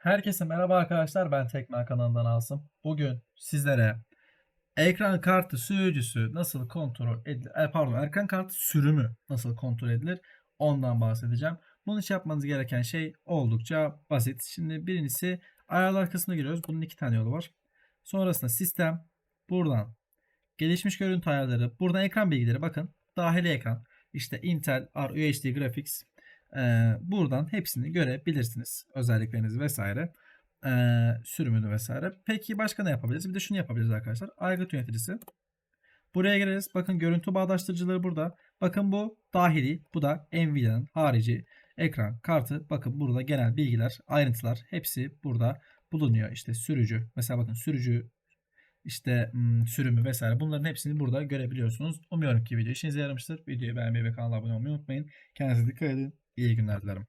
Herkese merhaba arkadaşlar. Ben Tekmel kanalından Asım. Bugün sizlere ekran kartı sürücüsü nasıl kontrol edilir? e, Pardon, ekran kartı sürümü nasıl kontrol edilir? Ondan bahsedeceğim. Bunun için yapmanız gereken şey oldukça basit. Şimdi birincisi ayarlar kısmına giriyoruz. Bunun iki tane yolu var. Sonrasında sistem buradan gelişmiş görüntü ayarları, buradan ekran bilgileri bakın. Dahili ekran, işte Intel RUHD Graphics, ee, buradan hepsini görebilirsiniz. Özelliklerinizi vesaire. Ee, sürümünü vesaire. Peki başka ne yapabiliriz? Bir de şunu yapabiliriz arkadaşlar. Aygıt yöneticisi. Buraya gireriz. Bakın görüntü bağdaştırıcıları burada. Bakın bu dahili. Bu da Nvidia'nın harici ekran kartı. Bakın burada genel bilgiler, ayrıntılar hepsi burada bulunuyor. İşte sürücü. Mesela bakın sürücü işte sürümü vesaire bunların hepsini burada görebiliyorsunuz. Umuyorum ki video işinize yaramıştır. Videoyu beğenmeyi ve kanala abone olmayı unutmayın. Kendinize dikkat edin. İyi günler dilerim.